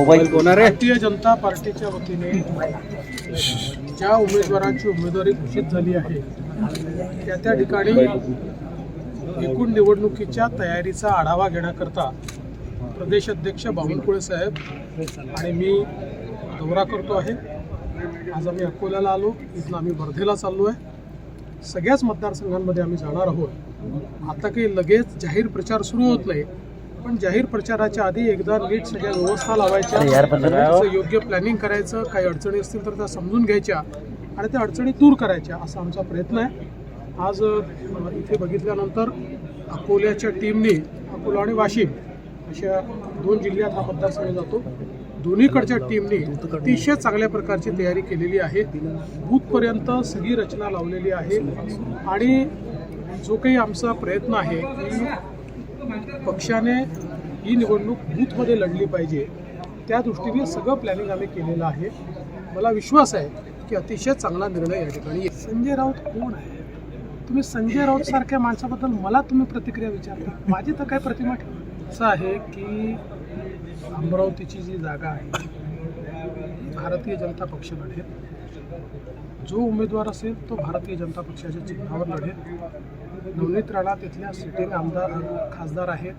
Mobile Bharatiya Janata पार्टीच्या वतीने ज्या उमेदवारांची उमेदवारी घोषित झाली आहे त्या त्या ठिकाणी एकूण निवडणुकीच्या तयारीचा आढावा घेण्याकरता प्रदेश अध्यक्ष बावनकुळे साहेब आणि मी दौरा करतो आहे. आज आम्ही अकोल्याला आलो इथून आम्ही वर्धेला चाललो आहे. सगळ्याच मतदारसंघांमध्ये आम्ही जाणार आहोत. आता काही लगेच जाहीर प्रचार सुरू होत नाही पण जाहीर प्रचाराच्या आधी एकदा नीट सगळ्या व्यवस्था लावायच्या. त्याचं योग्य प्लॅनिंग करायचं काही अडचणी असतील तर त्या समजून घ्यायच्या आणि त्या अडचणी दूर करायच्या असा आमचा प्रयत्न आहे. आज इथे बघितल्यानंतर अकोल्याच्या टीमने अकोला आणि वाशिम अशा दोन जिल्ह्यात हा मतदारसंघ जातो. दोन्हीकडच्या टीमने अतिशय चांगल्या प्रकारची तयारी केलेली आहे. बूथपर्यंत सगळी रचना लावलेली आहे. आणि जो काही आमचा प्रयत्न आहे की पक्षाने ही निवडणूक बूथमध्ये लढली पाहिजे. त्या दृष्टीने सगळं प्लॅनिंग आम्ही केलेलं आहे. मला विश्वास आहे की अतिशय चांगला निर्णय या ठिकाणी संजय राऊत कोण आहे? तुम्ही संजय राऊत सारख्या माणसाबद्दल मला तुम्ही प्रतिक्रिया विचारता. माझी तर काय प्रतिमा असं आहे की अमरावतीची जी जागा आहे भारतीय जनता पक्षाकडे जो उमेदवार असेल तो भारतीय जनता पक्षाच्या चिन्हावर लढेल. नवनीत राणा तिथल्या सिटिंग आमदार खासदार आहेत.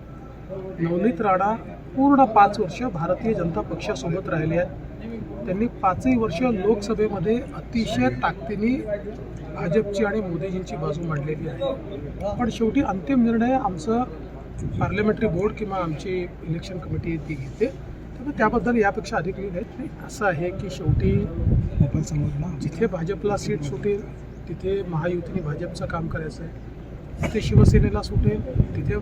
नवनीत राणा पूर्ण पाच वर्ष भारतीय जनता पक्षासोबत राहिले आहेत. त्यांनी पाचही वर्ष लोकसभेमध्ये अतिशय ताकदीने भाजपची आणि मोदीजींची बाजू मांडलेली आहे. पण शेवटी अंतिम निर्णय आमचं पार्लमेंटरी बोर्ड किंवा आमची इलेक्शन कमिटी ती घेते. त्यामुळे त्याबद्दल यापेक्षा अधिक नाही नाही, असं आहे की शेवटी जिथे भाजपला सीट सुटेल तिथे महायुतीने भाजपचं काम करायचं आहे जिथे शिवसेनेला सुटेल तिथे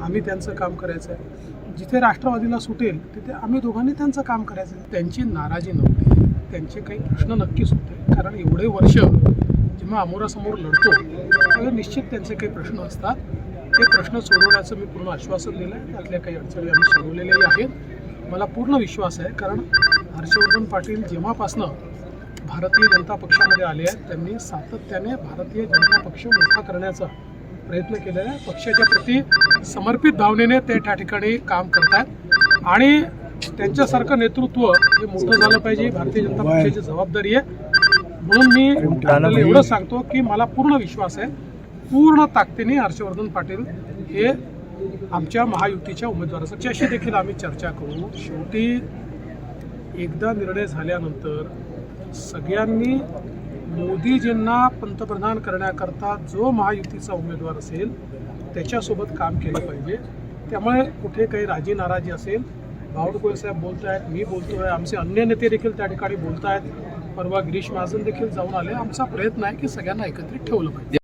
आम्ही त्यांचं काम करायचं आहे जिथे राष्ट्रवादीला सुटेल तिथे आम्ही दोघांनी त्यांचं काम करायचं आहे त्यांची नाराजी नव्हती. त्यांचे काही प्रश्न नक्कीच होते. कारण एवढे वर्ष जेव्हा अमोरासमोर लढतो तेव्हा निश्चित त्यांचे काही प्रश्न असतात. ते प्रश्न सोडवण्याचं मी पूर्ण आश्वासन दिलं आहे त्यातल्या काही अडचणी आम्ही सोडवलेल्याही आहेत. मला पूर्ण विश्वास आहे कारण हर्षवर्धन पाटील जेव्हापासनं भारतीय जनता पक्षामध्ये आले आहेत त्यांनी सातत्याने भारतीय जनता पक्ष मोठा करण्याचा प्रयत्न केलेला आहे. पक्षाच्या प्रती समर्पित भावनेने ते त्या ठिकाणी काम करतात आणि त्यांच्यासारखं नेतृत्व हे मोठं झालं पाहिजे भारतीय जनता पक्षाची जबाबदारी आहे. म्हणून मी आपल्याला एवढं सांगतो की मला पूर्ण विश्वास आहे. पूर्ण ताकदीने हर्षवर्धन पाटील हे आमच्या महायुतीच्या उमेदवारासाठी देखील आम्ही चर्चा करू शेवटी एकदा निर्णय झाल्यानंतर सगळ्यांनी मोदीजींना पंतप्रधान करण्याकरता जो महायुतीचा उमेदवार असेल त्याच्यासोबत काम केलं पाहिजे. त्यामुळे कुठे काही राजी नाराजी असेल बावडकुळे साहेब बोलत आहेत मी बोलतो आहे आमचे अन्य नेते देखील त्या ठिकाणी बोलत आहेत परवा गिरीश महाजन देखील जाऊन आले. आमचा प्रयत्न आहे की सगळ्यांना एकत्रित ठेवलं पाहिजे.